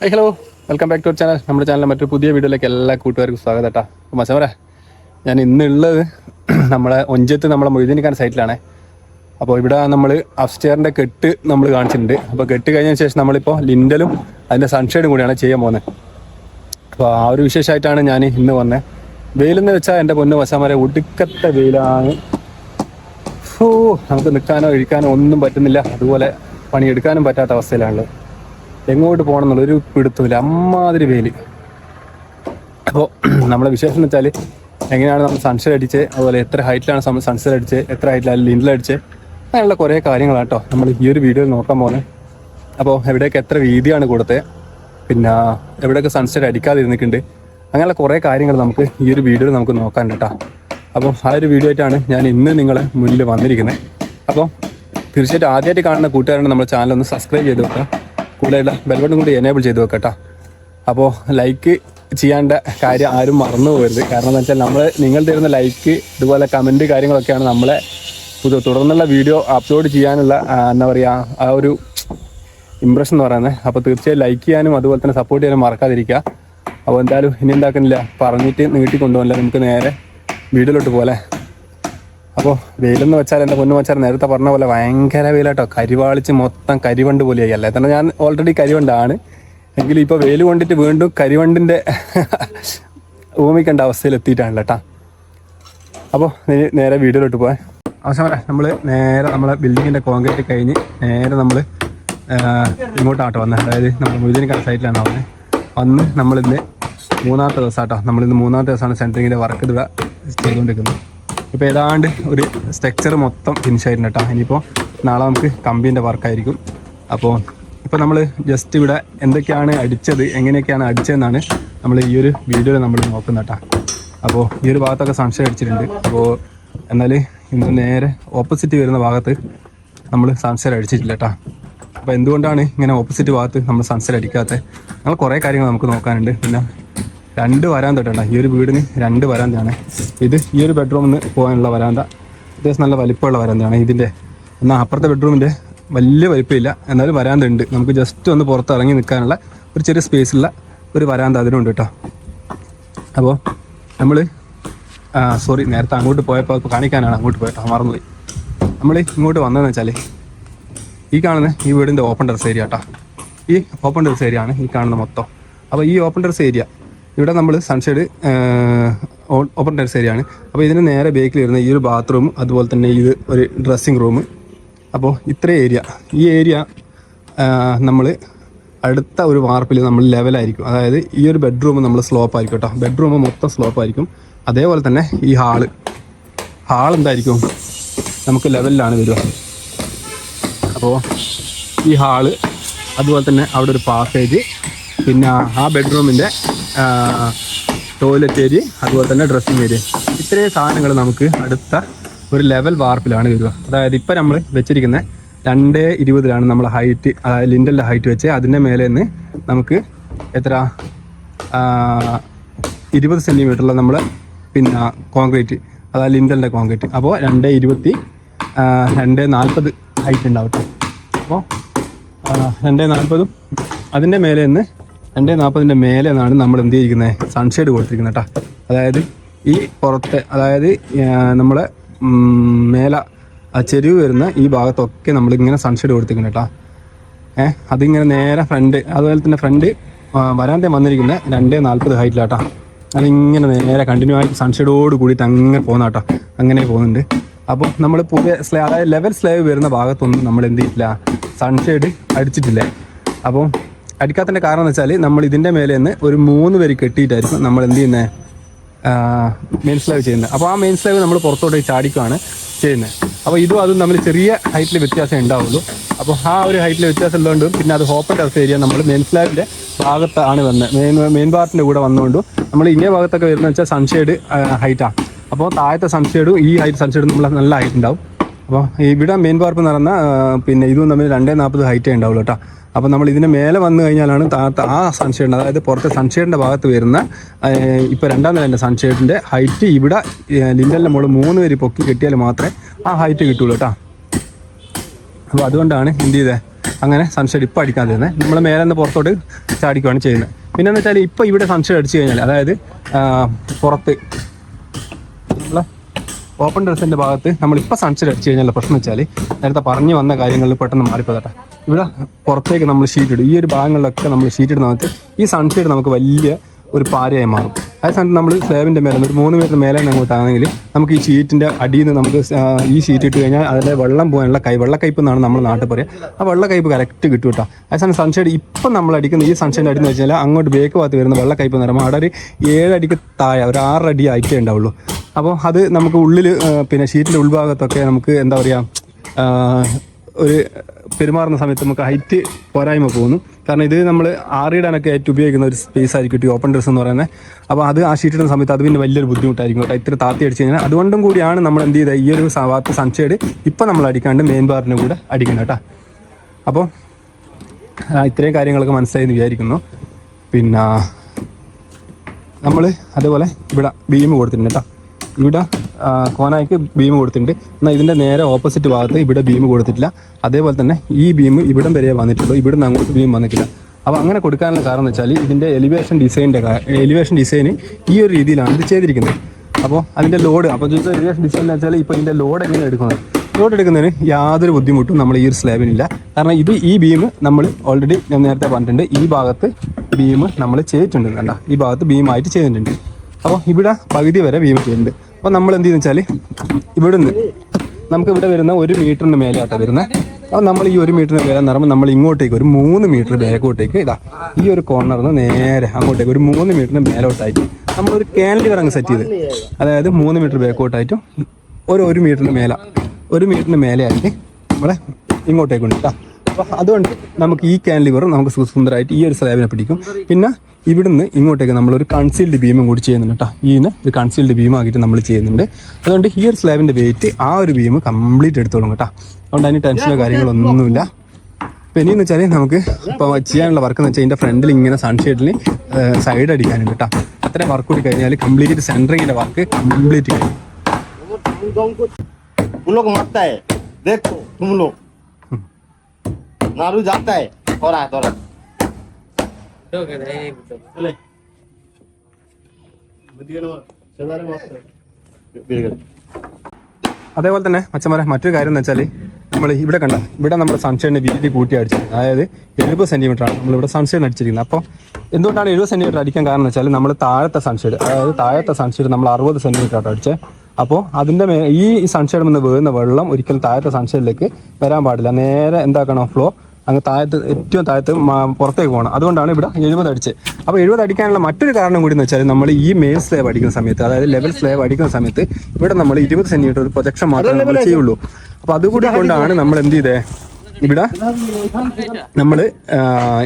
Hi hello welcome back to channel നമ്മുടെ ചാനലിലെ മറ്റൊരു പുതിയ വീഡിയോയിലേക്ക് എല്ലാ കൂട്ടുകാർക്കും സ്വാഗതം കേട്ടോ മച്ചമര ഞാൻ ഇന്നുള്ളത് നമ്മളെ ഒഞ്ചത്ത് നമ്മളെ മൊയ്തീനിക്കാൻ സൈറ്റിലാണ്. അപ്പോൾ ഇവിടെ നമ്മൾ അപ്സ്റ്റെയറിന്റെ കെട്ട് നമ്മൾ കാണിച്ചിട്ടുണ്ട്. അപ്പോൾ കെട്ട് കഴിഞ്ഞ ശേഷം നമ്മളിപ്പോൾ ലിൻഡലും അതിന്റെ സൺഷെയ്ഡും കൂടിയാണ് ചെയ്യാൻ പോകുന്നത്. അപ്പോൾ ആ ഒരു വിശേഷമായിട്ടാണ് ഞാൻ ഇന്ന് വന്നത് വെയിലെന്ന് വെച്ചാൽ എന്റെ പൊന്നു വശമര ഒടുക്കത്തെ വെയിലാണ്. ഓ നമുക്ക് നിൽക്കാനോ ഇഴിക്കാനോ ഒന്നും പറ്റുന്നില്ല. അതുപോലെ പണിയെടുക്കാനും പറ്റാത്ത അവസ്ഥയിലാണുള്ളത്. എങ്ങോട്ട് പോകണം എന്നുള്ളൊരു പിടുത്തമില്ല. അമ്മാതിരി വെയിൽ അപ്പോൾ നമ്മളെ വിശേഷം വെച്ചാൽ എങ്ങനെയാണ് നമ്മൾ സൺസെറ്റ് അടിച്ച് അതുപോലെ എത്ര ഹൈറ്റിലാണ് നമ്മൾ സൺസെറ്റ് അടിച്ച് എത്ര ഹൈറ്റിലാണ് ലിൻഡിൽ അടിച്ച് അങ്ങനെയുള്ള കുറേ കാര്യങ്ങളാണ് കേട്ടോ നമ്മൾ ഈ ഒരു വീഡിയോയിൽ നോക്കാൻ പോകുന്നത് അപ്പോൾ എവിടെയൊക്കെ എത്ര വീതിയാണ് കൊടുത്തത് പിന്നെ എവിടെയൊക്കെ സൺസെറ്റ് അടിക്കാതിരുന്നിട്ടുണ്ട് അങ്ങനെയുള്ള കുറേ കാര്യങ്ങൾ നമുക്ക് ഈ ഒരു വീഡിയോയിൽ നമുക്ക് നോക്കാൻ കേട്ടോ. അപ്പോൾ ആ ഒരു വീഡിയോ ആയിട്ടാണ് ഞാൻ ഇന്ന് നിങ്ങളെ മുന്നിൽ വന്നിരിക്കുന്നത്. അപ്പോൾ തീർച്ചയായിട്ടും ആദ്യമായിട്ട് കാണുന്ന കൂട്ടുകാരാണ് നമ്മുടെ ചാനൽ ഒന്ന് സബ്സ്ക്രൈബ് ചെയ്ത് വെക്കുക. കൂടെയുള്ള ബെൽബട്ടൺ കൂടി എനേബിൾ ചെയ്ത് വെക്കട്ടോ അപ്പോൾ ലൈക്ക് ചെയ്യേണ്ട കാര്യം ആരും മറന്നു പോകരുത്. കാരണം എന്താ വെച്ചാൽ നമ്മൾ നിങ്ങൾ തരുന്ന ലൈക്ക് ഇതുപോലെ കമന്റ് കാര്യങ്ങളൊക്കെയാണ് നമ്മളെ തുടർന്നുള്ള വീഡിയോ അപ്ലോഡ് ചെയ്യാനുള്ള എന്താ പറയുക ആ ഒരു ഇമ്പ്രഷൻ എന്ന് പറയുന്നത്. അപ്പോൾ തീർച്ചയായും ലൈക്ക് ചെയ്യാനും അതുപോലെ തന്നെ സപ്പോർട്ട് ചെയ്യാനും മറക്കാതിരിക്കുക. അപ്പോൾ എന്തായാലും ഇനി എന്താക്കുന്നില്ല. പറഞ്ഞിട്ട് നീട്ടി കൊണ്ടുപോകില്ല നമുക്ക് നേരെ വീഡിയോയിലോട്ട് പോലെ അപ്പോൾ വെയിലെന്ന് വെച്ചാൽ എന്റെ പൊന്നു വെച്ചാൽ നേരത്തെ പറഞ്ഞ പോലെ ഭയങ്കര വെയിലാട്ടോ. കരിവാളിച്ച് മൊത്തം കരിവണ്ട് പോലെയായി. അല്ലേ? തന്നെ ഞാൻ ഓൾറെഡി കരിവണ്ടാണ്. എങ്കിലും ഇപ്പോൾ വെയിൽ കൊണ്ടിട്ട് വീണ്ടും കരിവണ്ടിന്റെ ഭൂമിക്കേണ്ട അവസ്ഥയിൽ എത്തിയിട്ടാണ് കേട്ടാ അപ്പോൾ നേരെ വീഡിയോയിലോട്ട് പോകാൻ അവസാനം നമ്മൾ നേരെ നമ്മളെ ബിൽഡിങ്ങിന്റെ കോൺക്രീറ്റ് കഴിഞ്ഞ് നേരെ നമ്മൾ ഇങ്ങോട്ടാട്ടോ വന്നത് അതായത് നമ്മൾ മുഴുവൻ സൈറ്റിലാണ് വന്നത് വന്ന് നമ്മളിന്ന് മൂന്നാമത്തെ ദിവസമാട്ടോ നമ്മളിന്ന് മൂന്നാമത്തെ ദിവസമാണ് സെന്ററിങ്ങിന്റെ വർക്ക് ഇവിടെ ചെയ്തുകൊണ്ടിരിക്കുന്നത്. ഇപ്പോൾ ഏതാണ്ട് ഒരു സ്ട്രക്ചർ മൊത്തം ഫിനിഷ് ആയിട്ടുണ്ട് കേട്ടോ ഇനിയിപ്പോൾ നാളെ നമുക്ക് കമ്പീന്റെ വർക്കായിരിക്കും അപ്പോൾ ഇപ്പോൾ നമ്മൾ ജസ്റ്റ് ഇവിടെ എന്തൊക്കെയാണ് അടിച്ചത് എങ്ങനെയൊക്കെയാണ് അടിച്ചതെന്നാണ് നമ്മൾ ഈ ഒരു വീഡിയോയിൽ നമ്മൾ നോക്കുന്നത് കേട്ടോ അപ്പോൾ ഈ ഒരു ഭാഗത്തൊക്കെ സംശയം അടിച്ചിട്ടുണ്ട്. അപ്പോൾ എന്നാൽ ഇന്ന് നേരെ ഓപ്പോസിറ്റ് വരുന്ന ഭാഗത്ത് നമ്മൾ സൺസെറ്റ് അടിച്ചിട്ടില്ല കേട്ടോ അപ്പോൾ എന്തുകൊണ്ടാണ് ഇങ്ങനെ ഓപ്പോസിറ്റ് ഭാഗത്ത് നമ്മൾ സൺസെറ്റ് അടിക്കാത്തത് അങ്ങനെ കുറേ കാര്യങ്ങൾ നമുക്ക് നോക്കാനുണ്ട്. പിന്നെ രണ്ട് വരാന്ത കേട്ടോ ഈ ഒരു വീടിന് രണ്ട് വരാന്തയാണ്. ഇത് ഈ ഒരു ബെഡ്റൂമിൽ പോകാനുള്ള വരാന്ത. അത്യാവശ്യം നല്ല വലിപ്പമുള്ള വരാന്തയാണ് ഇതിന്റെ എന്നാൽ അപ്പുറത്തെ ബെഡ്റൂമിന്റെ വലിയ വലിപ്പമില്ല. എന്നാലും വരാന്ത ഉണ്ട്. നമുക്ക് ജസ്റ്റ് ഒന്ന് പുറത്തിറങ്ങി നിൽക്കാനുള്ള ഒരു ചെറിയ സ്പേസുള്ള ഒരു വരാന്ത അതിനുണ്ട് കേട്ടോ അപ്പോൾ നമ്മൾ സോറി നേരത്തെ അങ്ങോട്ട് പോയപ്പോൾ കാണിക്കാനാണ് അങ്ങോട്ട് പോയിട്ടോ മറന്നുപോയി. നമ്മൾ ഇങ്ങോട്ട് വന്നതെന്ന് വെച്ചാൽ ഈ കാണുന്ന ഈ വീടിന്റെ ഓപ്പൺ ടെറസ് ഏരിയ കേട്ടോ ഈ ഓപ്പൺ ടെറസ് ഏരിയ ആണ് ഈ കാണുന്ന മൊത്തം. അപ്പോൾ ഈ ഓപ്പൺ ടെറസ് ഏരിയ ഇവിടെ നമ്മൾ സൺഷെയ്ഡ് ഓപ്പൺ ടെറസ് ഏരിയ ആണ്. അപ്പോൾ ഇതിന് നേരെ ബേക്കിൽ വരുന്ന ഈ ഒരു ബാത്റൂം അതുപോലെ തന്നെ ഇത് ഒരു ഡ്രസ്സിങ് റൂം അപ്പോൾ ഇത്ര ഏരിയ ഈ ഏരിയ നമ്മൾ അടുത്ത ഒരു വാർപ്പിൽ നമ്മൾ ലെവലായിരിക്കും അതായത് ഈ ഒരു ബെഡ്റൂം നമ്മൾ സ്ലോപ്പ് ആയിരിക്കും കേട്ടോ. ബെഡ്റൂം മൊത്തം സ്ലോപ്പ് ആയിരിക്കും. അതേപോലെ തന്നെ ഈ ഹാൾ ഹാൾ എന്തായിരിക്കും? നമുക്ക് ലെവലിലാണ് വരിക. അപ്പോൾ ഈ ഹാൾ അതുപോലെ തന്നെ അവിടെ ഒരു പാസേജ് പിന്നെ ആ ബെഡ്റൂമിന്റെ ടോയ്ലറ്റ് ഏരിയ അതുപോലെ തന്നെ ഡ്രസ്സിങ് ഏരിയ ഇത്രയും സാധനങ്ങൾ നമുക്ക് അടുത്ത ഒരു ലെവൽ വാർപ്പിലാണ് വരിക. അതായത് ഇപ്പം നമ്മൾ വെച്ചിരിക്കുന്ന രണ്ട് ഇരുപതിലാണ് നമ്മൾ ഹൈറ്റ് ലിൻഡലിന്റെ ഹൈറ്റ് വെച്ച് അതിന്റെ മേലെ നിന്ന് നമുക്ക് എത്ര? ഇരുപത് സെന്റിമീറ്ററിൽ നമ്മൾ പിന്നെ കോൺക്രീറ്റ് അതായത് ലിൻഡലിന്റെ കോൺക്രീറ്റ് അപ്പോൾ രണ്ട് ഇരുപത്തി രണ്ട് നാൽപ്പത് ഹൈറ്റ് ഉണ്ടാവട്ടെ. അപ്പോൾ രണ്ട് നാൽപ്പതും അതിന്റെ മേലെ നിന്ന് രണ്ട് നാൽപ്പതിന്റെ മേലെ നിന്നാണ് നമ്മൾ എന്ത് ചെയ്തിരിക്കുന്നത് സൺഷെയ്ഡ് കൊടുത്തിരിക്കുന്നത് കേട്ടോ അതായത് ഈ പുറത്തെ അതായത് നമ്മളെ മേല ആ ചെരുവ് വരുന്ന ഈ ഭാഗത്തൊക്കെ നമ്മളിങ്ങനെ സൺഷെയ്ഡ് കൊടുത്തിരിക്കുന്നത് കേട്ടോ ഏഹ് അതിങ്ങനെ നേരെ ഫ്രണ്ട് അതുപോലെ തന്നെ ഫ്രണ്ട് വരാന്തേ വന്നിരിക്കുന്ന രണ്ട് നാൽപ്പത് ഹൈറ്റിലാട്ടാ അതിങ്ങനെ നേരെ കണ്ടിന്യൂ ആയിട്ട് സൺഷെയ്ഡോട് കൂടിയിട്ട് അങ്ങനെ പോകുന്ന കേട്ടോ അങ്ങനെ പോകുന്നുണ്ട്. അപ്പോൾ നമ്മൾ പുതിയ സ്ലേ അതായത് ലെവൽ സ്ലേവ് വരുന്ന ഭാഗത്തൊന്നും നമ്മൾ എന്ത് ചെയ്തിട്ടില്ല സൺഷെയ്ഡ് അടിച്ചിട്ടില്ല. അപ്പോൾ അടിക്കാത്തതിന്റെ കാരണം എന്ന് വെച്ചാൽ നമ്മൾ ഇതിന്റെ മേലെ നിന്ന് ഒരു മൂന്ന് പേര് കെട്ടിയിട്ടായിരിക്കും നമ്മൾ എന്ത് ചെയ്യുന്നത് മെയിൻ സ്ലൈവ് ചെയ്യുന്നത്. അപ്പോൾ ആ മെയിൻ സ്ലൈവ് നമ്മൾ പുറത്തോട്ട് ചാടിക്കുകയാണ് ചെയ്യുന്നത്. അപ്പോൾ ഇതും അതും നമ്മൾ ചെറിയ ഹൈറ്റിൽ വ്യത്യാസം ഉണ്ടാവുള്ളൂ. അപ്പോൾ ആ ഒരു ഹൈറ്റിൽ വ്യത്യാസം ഉള്ളതുകൊണ്ടും പിന്നെ അത് ഓപ്പൺ ടെറസ് ഏരിയ നമ്മൾ മെയിൻ സ്ലാബിന്റെ ഭാഗത്താണ് വന്നത് മെയിൻ മെയിൻ പാർട്ടിന്റെ കൂടെ വന്നുകൊണ്ടും നമ്മൾ ഇങ്ങേ ഭാഗത്തൊക്കെ വരുന്നത് വെച്ചാൽ സൺഷെയ്ഡ് ഹൈറ്റാണ് അപ്പോൾ താഴത്തെ സൺഷെയ്ഡും ഈ ഹൈറ്റ് സൺഷെയ്ഡും നമ്മൾ നല്ല ഹൈറ്റ് ഉണ്ടാവും. അപ്പോൾ ഇവിടെ മെയിൻ പാർപ്പ് പറഞ്ഞാൽ പിന്നെ ഇതും തമ്മിൽ രണ്ടേ നാൽപ്പത് ഹൈറ്റേ ഉണ്ടാവുള്ളൂ കേട്ടോ. അപ്പോൾ നമ്മൾ ഇതിന് മേലെ വന്നു കഴിഞ്ഞാലാണ് ആ സൺഷെയ്ഡിന്റെ അതായത് പുറത്തെ സൺഷെയ്ഡിന്റെ ഭാഗത്ത് വരുന്ന ഇപ്പോൾ രണ്ടാം നിലന്റെ സൺഷെയ്ഡിന്റെ ഹൈറ്റ് ഇവിടെ ലിൻഡലിന്റെ മുകളിൽ മൂന്ന് പേര് പൊക്കി കെട്ടിയാൽ മാത്രമേ ആ ഹൈറ്റ് കിട്ടുള്ളൂ കേട്ടോ. അപ്പോൾ അതുകൊണ്ടാണ് എന്ത് ചെയ്തത് അങ്ങനെ സൺഷെയ്ഡ് ഇപ്പോൾ അടിക്കാൻ തരുന്നത് നമ്മൾ മേലെ നിന്ന് പുറത്തോട്ട് ചാടിക്കുകയാണ് ചെയ്യുന്നത്. പിന്നെ എന്ന് വെച്ചാൽ ഇപ്പോൾ ഇവിടെ സൺഷെയ്ഡ് അടിച്ചു കഴിഞ്ഞാൽ അതായത് പുറത്ത് ഓപ്പൺ ഡ്രസ്സിന്റെ ഭാഗത്ത് നമ്മളിപ്പോൾ സൺഷെയ്ഡ് അടിച്ചു കഴിഞ്ഞാൽ പ്രശ്നം വെച്ചാൽ നേരത്തെ പറഞ്ഞു വന്ന കാര്യങ്ങളിൽ പെട്ടെന്ന് മാറിപ്പോകട്ടെ ഇവിടെ പുറത്തേക്ക് നമ്മൾ ഷീറ്റ് ഇടും. ഈ ഒരു ഭാഗങ്ങളിലൊക്കെ നമ്മൾ ഷീറ്റ് ഇടുന്ന സമയത്ത് ഈ സൺഷെയ്ഡ് നമുക്ക് വലിയ ഒരു പാരയായി മാറും. അതേ സമയത്ത് നമ്മൾ സ്ലേബിന്റെ മേലെ ഒരു മൂന്ന് മീറ്റർ മേലെ അങ്ങോട്ട് ആണെങ്കിൽ നമുക്ക് ഈ ഷീറ്റിന്റെ അടിയിൽ നിന്ന് നമുക്ക് ഈ ഷീറ്റ് ഇട്ട് കഴിഞ്ഞാൽ അതിന്റെ വെള്ളം പോകാനുള്ള കൈ വെള്ളക്കയ്പ് എന്നാണ് നമ്മൾ നാട്ടിൽ പറയുക ആ വെള്ളക്കയ്പ് കറക്റ്റ് കിട്ടും കേട്ടോ. അതേസമയം സൺഷൈഡ് ഇപ്പം നമ്മൾ അടിക്കുന്ന ഈ സൺഷൈഡ് അടി എന്ന് വെച്ചാൽ അങ്ങോട്ട് ബേക്ക് ഭാഗത്ത് വരുന്ന വെള്ളക്കയ്പ് എന്ന് പറയുമ്പോൾ അവിടെ ഒരു ഏഴടിക്ക് താഴെ ഒരു ആറടി ആയിട്ടേ ഉണ്ടാവുള്ളൂ. അപ്പോൾ അത് നമുക്ക് ഉള്ളിൽ പിന്നെ ഷീറ്റിന്റെ ഉൾഭാഗത്തൊക്കെ നമുക്ക് എന്താ പറയുക ഒരു പെരുമാറുന്ന സമയത്ത് നമുക്ക് ഹൈറ്റ് പോരായ്മ പോകുന്നു. കാരണം ഇത് നമ്മൾ ആറിയിടാനൊക്കെ ഏറ്റവും ഉപയോഗിക്കുന്ന ഒരു സ്പേസ് ആയിരിക്കും ഈ ഓപ്പൺ ഡ്രസ് എന്ന് പറയുന്നത് അപ്പോൾ അത് ആ ഷീറ്റ് ഇടുന്ന സമയത്ത് അത് പിന്നെ വലിയൊരു ബുദ്ധിമുട്ടായിരിക്കും ഇത്ര താത്തി അടിച്ച് കഴിഞ്ഞാൽ അതുകൊണ്ടും കൂടിയാണ് നമ്മൾ എന്ത് ചെയ്തത്? ഈ ഒരു ഭാഗത്ത് സൺഷെയ്ഡ് ഇപ്പം നമ്മൾ അടിക്കാണ്ട് മെയിൻ ബാറിന് കൂടെ അടിക്കണം കേട്ടോ. അപ്പോൾ ഇത്രയും കാര്യങ്ങളൊക്കെ മനസ്സിലായി എന്ന് വിചാരിക്കുന്നു. പിന്നെ നമ്മൾ അതേപോലെ ഇവിടെ ബീം കൊടുത്തിട്ടുണ്ട് കേട്ടോ. ഇവിടെ കോനായിക്ക് ബീം കൊടുത്തിട്ടുണ്ട്. എന്നാൽ ഇതിന്റെ നേരെ ഓപ്പോസിറ്റ് ഭാഗത്ത് ഇവിടെ ബീം കൊടുത്തിട്ടില്ല. അതേപോലെ തന്നെ ഈ ബീം ഇവിടം വരെ വന്നിട്ടുള്ളൂ. ഇവിടുന്ന് അങ്ങോട്ട് ബീം വന്നിട്ടില്ല. അപ്പോൾ അങ്ങനെ കൊടുക്കാനുള്ള കാരണം എന്ന് വെച്ചാൽ ഇതിന്റെ എലിവേഷൻ ഡിസൈനിന്റെ എലിവേഷൻ ഡിസൈന് ഈ ഒരു രീതിയിലാണ് ഇത് ചെയ്തിരിക്കുന്നത്. അപ്പോൾ അതിന്റെ ലോഡ് അപ്പോൾ ചോദിച്ചാൽ എലിവേഷൻ ഡിസൈൻ എന്ന് വെച്ചാൽ ഇപ്പോൾ ഇതിന്റെ ലോഡ് എങ്ങനെ എടുക്കുന്നത്? ലോഡ് എടുക്കുന്നതിന് യാതൊരു ബുദ്ധിമുട്ടും നമ്മൾ ഈ ഒരു സ്ലാബിനില്ല. കാരണം ഇത് ഈ ബീം നമ്മൾ ഓൾറെഡി ഞാൻ നേരത്തെ പറഞ്ഞിട്ടുണ്ട്. ഈ ഭാഗത്ത് ബീം നമ്മൾ ചെയ്തിട്ടുണ്ട് കണ്ട. ഈ ഭാഗത്ത് ബീമായിട്ട് ചെയ്തിട്ടുണ്ട്. അപ്പോൾ ഇവിടെ പകുതി വരെ വീവ് ചെയ്യുന്നുണ്ട്. അപ്പോൾ നമ്മൾ എന്ത് ചെയ്യുന്ന വെച്ചാൽ ഇവിടുന്ന് നമുക്ക് ഇവിടെ വരുന്ന ഒരു മീറ്ററിന് മേലെയാട്ടോ വരുന്നത് അപ്പോൾ നമ്മൾ ഈ ഒരു മീറ്ററിന് മേലെ എന്ന് പറയുമ്പോൾ നമ്മൾ ഇങ്ങോട്ടേക്ക് ഒരു മൂന്ന് മീറ്റർ ബാക്കോട്ടേക്ക് ഇതാ. ഈ ഒരു കോർണറിൽ നിന്ന് നേരെ അങ്ങോട്ടേക്ക് ഒരു മൂന്ന് മീറ്ററിന് മേലോട്ടായിട്ട് നമ്മളൊരു കാൻഡിലിവർ അങ്ങ് സെറ്റ് ചെയ്ത്. അതായത് മൂന്ന് മീറ്റർ ബാക്കോട്ടായിട്ടും ഒരു ഒരു മീറ്ററിന് മേല ഒരു മീറ്ററിന് മേലെയായിട്ട് നമ്മളെ ഇങ്ങോട്ടേക്ക് ഉണ്ട് കേട്ടോ അപ്പോൾ അതുകൊണ്ട് നമുക്ക് ഈ കാൻലിവർ നമുക്ക് സുന്ദരമായിട്ട് ഈ ഒരു സ്ലാബിനെ പിടിക്കും. പിന്നെ ഇവിടുന്ന് ഇങ്ങോട്ടേക്ക് നമ്മളൊരു കൺസീൽഡ് ബീമും കൂടി ചെയ്യുന്നുണ്ട് കേട്ടോ ഈന് ഒരു കൺസീൽഡ് ബീം ആക്കിയിട്ട് നമ്മൾ ചെയ്യുന്നുണ്ട് അതുകൊണ്ട് ഈ ഒരു സ്ലാബിൻ്റെ വെയിറ്റ് ആ ഒരു ബീം കംപ്ലീറ്റ് എടുത്തോളും കേട്ടോ അതുകൊണ്ട് അതിന് ടെൻഷനോ കാര്യങ്ങളൊന്നുമില്ല അപ്പോൾ ഇനിയെന്ന് വെച്ചാൽ നമുക്ക് ഇപ്പോൾ ചെയ്യാനുള്ള വർക്ക് എന്ന് വെച്ചാൽ ഇതിൻ്റെ ഫ്രണ്ടിൽ ഇങ്ങനെ സൺഷെയ്ഡിൽ സൈഡ് അടിക്കാനുണ്ട് കേട്ടോ അത്രയും വർക്ക് കൂടി കഴിഞ്ഞാൽ കംപ്ലീറ്റ് സെൻറ്ററിങ്ങിൻ്റെ വർക്ക് കംപ്ലീറ്റ് കഴിയും तुम लोग मरता है देखो तुम लोग नारू जाता है थोड़ा थोड़ा चले बिल्कुल അതേപോലെ തന്നെ മച്ചന്മാരെ മറ്റൊരു കാര്യം എന്ന് വെച്ചാൽ നമ്മൾ ഇവിടെ കണ്ട ഇവിടെ നമ്മുടെ സൺഷൈഡിന്റെ വീതി കൂട്ടി അടിച്ചത്. അതായത് എഴുപത് സെന്റിമീറ്റർ ആണ് നമ്മളിവിടെ സൺഷൈഡ് അടിച്ചിരിക്കുന്നത്. അപ്പോൾ എന്തുകൊണ്ടാണ് എഴുപത് സെന്റിമീറ്റർ അടിക്കാൻ കാരണം എന്ന് വെച്ചാൽ നമ്മൾ താഴത്തെ സൺഷൈഡ് അതായത് താഴത്തെ സൺഷൈഡ് നമ്മൾ അറുപത് സെന്റിമീറ്റർ ആയിട്ട് അടിച്ചത് അപ്പോൾ അതിന്റെ മേ ഈ സൺഷൈഡിൽ നിന്ന് വീഴുന്ന വെള്ളം ഒരിക്കലും താഴത്തെ സൺഷൈഡിലേക്ക് വരാൻ പാടില്ല. നേരെ എന്താക്കണം ഫ്ലോ അങ്ങ് താഴത്ത് ഏറ്റവും താഴത്ത് പുറത്തേക്ക് പോകണം. അതുകൊണ്ടാണ് ഇവിടെ എഴുപത് അടിച്ച്. അപ്പോൾ എഴുപത് അടിക്കാനുള്ള മറ്റൊരു കാരണം കൂടി എന്ന് വെച്ചാൽ നമ്മൾ ഈ മെയിൻ സ്ലേബ് അടിക്കുന്ന സമയത്ത് അതായത് ലെവൽ സ്ലേബ് അടിക്കുന്ന സമയത്ത് ഇവിടെ നമ്മൾ ഇരുപത് സെന്റിമീറ്റർ ഒരു പ്രൊജക്ഷൻ മാത്രമേ നമ്മൾ ചെയ്യുള്ളൂ. അപ്പോൾ അതുകൂടി കൊണ്ടാണ് നമ്മൾ എന്ത് ചെയ്തേ? ഇവിടെ നമ്മൾ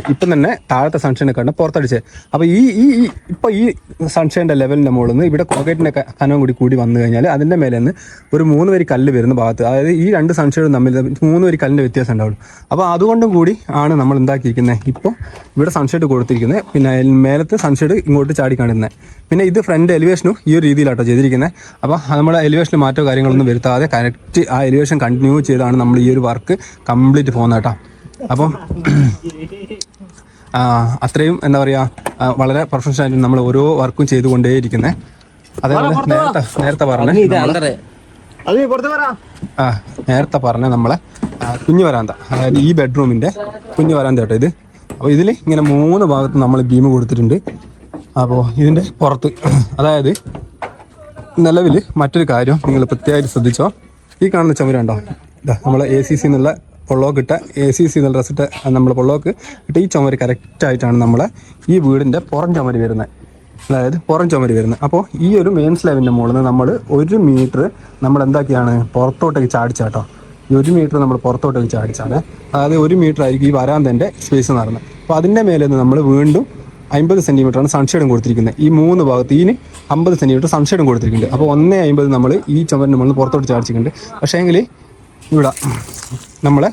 ഇപ്പം തന്നെ താഴത്തെ സൺഷൈനെ കണ്ട് പുറത്തടിച്ചത് അപ്പോൾ ഈ ഈ ഇപ്പം ഈ സൺഷൈന്റെ ലെവലിന്റെ മുകളിൽ നിന്ന് ഇവിടെ കോക്കറ്റിന്റെ കനവും കൂടി കൂടി വന്നു കഴിഞ്ഞാൽ അതിന്റെ മേലെ നിന്ന് ഒരു മൂന്ന് വരി കല്ല് വരുന്ന ഭാഗത്ത് അതായത് ഈ രണ്ട് സൺഷൈഡും തമ്മിൽ മൂന്ന് വരി കല്ലിന്റെ വ്യത്യാസം ഉണ്ടാവുള്ളൂ. അപ്പോൾ അതുകൊണ്ടും കൂടി ആണ് നമ്മൾ എന്താക്കിയിരിക്കുന്നത് ഇപ്പോൾ ഇവിടെ സൺഷൈഡ് കൊടുത്തിരിക്കുന്നത് പിന്നെ മേലത്തെ സൺഷൈഡ് ഇങ്ങോട്ട് ചാടി കാണുന്നത് പിന്നെ ഇത് ഫ്രണ്ട് എലിവേഷനും ഈ ഒരു രീതിയിലാട്ടോ ചെയ്തിരിക്കുന്നത് അപ്പോൾ നമ്മൾ എലിവേഷനിൽ മാറ്റോ കാര്യങ്ങളൊന്നും വരുത്താതെ കറക്റ്റ് ആ എലിവേഷൻ കണ്ടിന്യൂ ചെയ്താണ് നമ്മൾ ഈ ഒരു വർക്ക് കംപ്ലീറ്റ് ചെയ്തിട്ട് പോകുന്ന കേട്ടോ. അപ്പം അത്രയും എന്താ പറയുക വളരെ പ്രൊഫഷണൽ ആയിട്ട് നമ്മൾ ഓരോ വർക്കും ചെയ്തുകൊണ്ടേയിരിക്കുന്നത് അതേപോലെ നേരത്തെ നേരത്തെ പറഞ്ഞ ആ നേരത്തെ പറഞ്ഞ നമ്മളെ കുഞ്ഞു വരാന്ത. അതായത് ഈ ബെഡ്റൂമിന്റെ കുഞ്ഞു വരാന്ത കേട്ടോ ഇത്. അപ്പോൾ ഇതിൽ ഇങ്ങനെ മൂന്ന് ഭാഗത്ത് നമ്മൾ ബീം കൊടുത്തിട്ടുണ്ട്. അപ്പോൾ ഇതിന്റെ പുറത്ത് അതായത് നിലവിൽ മറ്റൊരു കാര്യം നിങ്ങൾ പ്രത്യേകമായിട്ട് ശ്രദ്ധിച്ചോ. ഈ കാണുന്ന ചുമരുണ്ടോ നമ്മളെ എ സി സി എന്നുള്ള പൊള്ളോക്ക് ഇട്ട എ സി സി എന്നുള്ള ഡ്രസ്സിട്ട് നമ്മൾ പൊള്ളോക്ക് ഇട്ട് ഈ ചുമര് കറക്റ്റായിട്ടാണ് നമ്മളെ ഈ വീടിന്റെ പുറം ചുമര് വരുന്നത്. അതായത് പുറം ചുമര് വരുന്നത്. അപ്പോൾ ഈ ഒരു മെയിൻ സ്ലാബിന്റെ മുകളിൽ നിന്ന് നമ്മൾ ഒരു മീറ്റർ നമ്മൾ എന്താക്കിയാണ്? പുറത്തോട്ടേക്ക് ചാടിച്ചാട്ടോ ഈ ഒരു മീറ്റർ നമ്മൾ പുറത്തോട്ടേക്ക് ചാടിച്ചാണ്. അതായത് ഒരു മീറ്റർ ആയിരിക്കും ഈ വരാന്തന്റെ സ്പേസ് നടന്നത്. അപ്പോൾ അതിന്റെ മേലെ നിന്ന് നമ്മൾ വീണ്ടും അമ്പത് സെന്റിമീറ്ററാണ് സൺഷേഡും കൊടുത്തിരിക്കുന്നത്. ഈ മൂന്ന് ഭാഗത്ത് ഇതിന് അമ്പത് സെന്റിമീറ്റർ സൺഷെയ്ഡും കൊടുത്തിരിക്കുന്നുണ്ട്. അപ്പോൾ ഒന്നേ അമ്പത് നമ്മൾ ഈ ചുമരിന്റെ മുകളിൽ പുറത്തോട്ട് ചാടിച്ചിട്ടുണ്ട്. പക്ഷേ എങ്കിൽ ഇവിടെ നമ്മളെ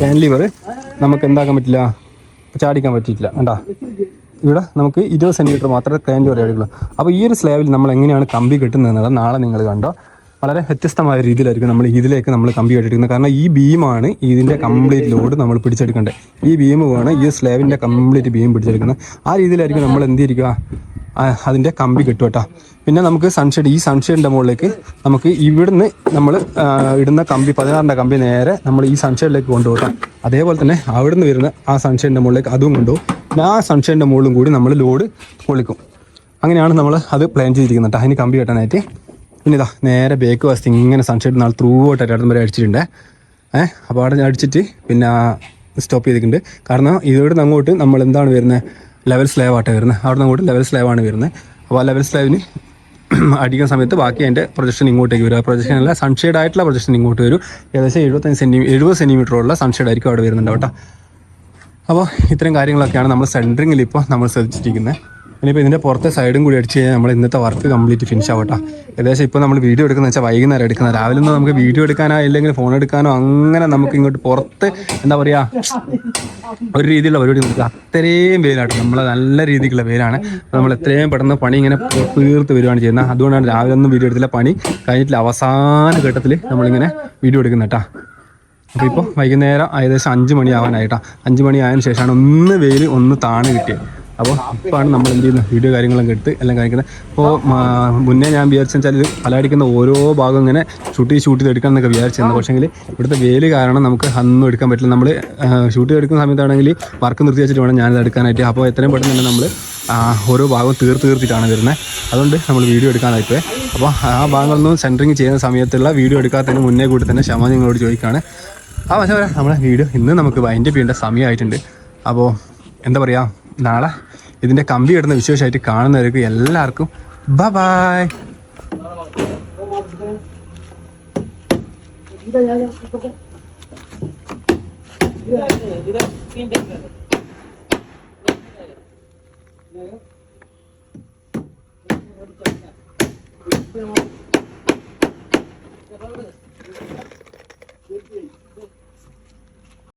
കാൻലിവർ നമുക്ക് എന്താക്കാൻ പറ്റില്ല? ചാടിക്കാൻ പറ്റിയിട്ടില്ല. കണ്ടാ? ഇവിടെ നമുക്ക് ഇരുപത് സെന്റിമീറ്റർ മാത്രമേ ക്യാൻലിവർ ആയിട്ടുള്ളൂ. അപ്പോൾ ഈ ഒരു സ്ലാബിൽ നമ്മൾ എങ്ങനെയാണ് കമ്പി കെട്ടുന്നത് എന്നുള്ളത് നാളെ നിങ്ങൾ കണ്ടോ. വളരെ വ്യത്യസ്തമായ രീതിയിലായിരിക്കും നമ്മൾ ഇതിലേക്ക് നമ്മൾ കമ്പി കെട്ടിയിരിക്കുന്നത്. കാരണം ഈ ബീമാണ് ഇതിന്റെ കംപ്ലീറ്റ് ലോഡ് നമ്മൾ പിടിച്ചെടുക്കേണ്ടത്. ഈ ബീം വേണം ഈ സ്ലാബിന്റെ കംപ്ലീറ്റ് ബീം പിടിച്ചെടുക്കുന്നത്. ആ രീതിയിലായിരിക്കും നമ്മൾ എന്ത് ചെയ്യുക അതിന്റെ കമ്പി കിട്ടും കേട്ടോ. പിന്നെ നമുക്ക് സൺഷെയ്ഡ് ഈ സൺഷെയ്ഡിന്റെ മുകളിലേക്ക് നമുക്ക് ഇവിടുന്ന് നമ്മൾ ഇടുന്ന കമ്പി പതിനാറിന്റെ കമ്പി നേരെ നമ്മൾ ഈ സൺഷെയ്ഡിലേക്ക് കൊണ്ടുപോകാം അതേപോലെ തന്നെ അവിടുന്ന് വരുന്ന ആ സൺഷെയ്ഡിന്റെ മുകളിലേക്ക് അതും കൊണ്ടുപോകും. ആ സൺഷെയ്ഡിന്റെ മുകളിലും കൂടി നമ്മൾ ലോഡ് പൊളിക്കും. അങ്ങനെയാണ് നമ്മൾ അത് പ്ലാൻ ചെയ്തിരിക്കുന്നത് അതിന് കമ്പി കെട്ടാനായിട്ട്. പിന്നെ ഇതാ നേരെ ബേക്ക് വസ്തി ഇങ്ങനെ സൺഷെയ്ഡ് നാളെ ത്രൂ ആയിട്ട് ഇടം വരെ അടിച്ചിട്ടുണ്ട്. ഏഹ് അപ്പോൾ അവിടെ അടിച്ചിട്ട് പിന്നെ സ്റ്റോപ്പ് ചെയ്തിട്ടുണ്ട്. കാരണം ഇതോടെ അങ്ങോട്ട് നമ്മൾ എന്താണ് വരുന്നത്? ലെവൽ സ്ലേവ് ആട്ടെ വരുന്നത്. അവിടെ അങ്ങോട്ട് ലെവൽ സ്ലേവ് ആണ് വരുന്നത്. അപ്പോൾ ആ ലെവൽ സ്ലേവിന് അടിക്കുന്ന സമയത്ത് ബാക്കി അതിന്റെ പ്രൊജക്ഷൻ ഇങ്ങോട്ടേക്ക് വരും. ആ പ്രൊജക്ഷൻ അല്ല സൺഷെയ്ഡ് ആയിട്ടുള്ള പ്രൊജക്ഷൻ ഇങ്ങോട്ട് വരും. ഏകദേശം എഴുപത്തഞ്ച് സെന്റി എഴുപത് സെന്റിമീറ്ററുള്ള സൺഷെയ്ഡ് ആയിരിക്കും അവിടെ വരുന്നുണ്ട് കേട്ടോ. അപ്പോൾ ഇത്തരം കാര്യങ്ങളൊക്കെയാണ് നമ്മൾ സെന്ററിങ്ങിൽ ഇപ്പോൾ നമ്മൾ ശ്രദ്ധിച്ചിരിക്കുന്നത്. ഇനിയിപ്പോൾ ഇതിന്റെ പുറത്തെ സൈഡും കൂടി അടിച്ച് കഴിഞ്ഞാൽ നമ്മൾ ഇന്നത്തെ വർക്ക് കംപ്ലീറ്റ് ഫിനിഷ് ആവട്ടെ. ഏകദേശം ഇപ്പോൾ നമ്മൾ വീഡിയോ എടുക്കുന്നത് വെച്ചാൽ വൈകുന്നേരം എടുക്കുന്നത് രാവിലെ ഒന്നും നമുക്ക് വീഡിയോ എടുക്കാനോ ഇല്ലെങ്കിൽ ഫോൺ എടുക്കാനോ അങ്ങനെ നമുക്ക് ഇങ്ങോട്ട് പുറത്ത് എന്താ പറയുക ഒരു രീതിയിലുള്ള പരിപാടി നമുക്ക് അത്രയും വെയിലാട്ടോ നമ്മൾ നല്ല രീതിക്കുള്ള വെയിലാണ് നമ്മൾ എത്രയും പെട്ടെന്ന് പണി ഇങ്ങനെ തീർത്ത് വരികയാണ് ചെയ്യുന്നത്. അതുകൊണ്ടാണ് രാവിലെ ഒന്നും വീഡിയോ എടുത്തില്ല. പണി കഴിഞ്ഞിട്ടില്ല. അവസാന ഘട്ടത്തിൽ നമ്മളിങ്ങനെ വീഡിയോ എടുക്കുന്ന കേട്ടോ. അപ്പോൾ ഇപ്പോൾ വൈകുന്നേരം ഏകദേശം അഞ്ച് മണിയാവാനായിട്ടാണ് അഞ്ച് മണിയായതിനു ശേഷമാണ് ഒന്ന് വെയിൽ ഒന്ന് താണ് കിട്ടിയത്. അപ്പോൾ ഇപ്പോഴാണ് നമ്മൾ എന്ത് ചെയ്യുന്നത്? വീഡിയോ കാര്യങ്ങളൊക്കെ എടുത്ത് എല്ലാം കാണിക്കുന്നത്. അപ്പോൾ മുന്നേ ഞാൻ വിചാരിച്ചെന്ന് വെച്ചാൽ ഇത് പലയടിക്കുന്ന ഓരോ ഭാഗം ഇങ്ങനെ ഷൂട്ട് ചെയ്ത് ഷൂട്ട് ചെയ്ത് എന്നൊക്കെ വിചാരിച്ചിരുന്നു പക്ഷേങ്കിൽ ഇവിടുത്തെ വെയിൽ കാരണം നമുക്ക് അന്നും എടുക്കാൻ പറ്റില്ല. നമ്മൾ ഷൂട്ട് എടുക്കുന്ന സമയത്താണെങ്കിൽ വർക്ക് നിർത്തി വെച്ചിട്ട് വേണം ഞാനിത് എടുക്കാനായിട്ട്. അപ്പോൾ എത്രയും പെട്ടെന്ന് തന്നെ നമ്മൾ ഓരോ ഭാഗവും തീർത്ത് തീർത്തിട്ടാണ് വരുന്നത്. അതുകൊണ്ട് നമ്മൾ വീഡിയോ എടുക്കാനായിട്ട്. അപ്പോൾ ആ ഭാഗങ്ങളൊന്നും സെന്ററിങ് ചെയ്യുന്ന സമയത്തുള്ള വീഡിയോ എടുക്കാത്തതിന് മുന്നേ കൂടി തന്നെ ക്ഷമ നിങ്ങളോട് ചോദിക്കുകയാണ് ആ പക്ഷേ നമ്മളെ വീഡിയോ ഇന്ന് നമുക്ക് വൈൻഡപ്പ് ചെയ്യേണ്ട സമയമായിട്ടുണ്ട്. അപ്പോൾ എന്താ പറയുക നാളെ ഇതിന്റെ കമ്പി ഇടുന്ന വിശേഷമായിട്ട് കാണുന്നവർക്ക് എല്ലാവർക്കും ബായ്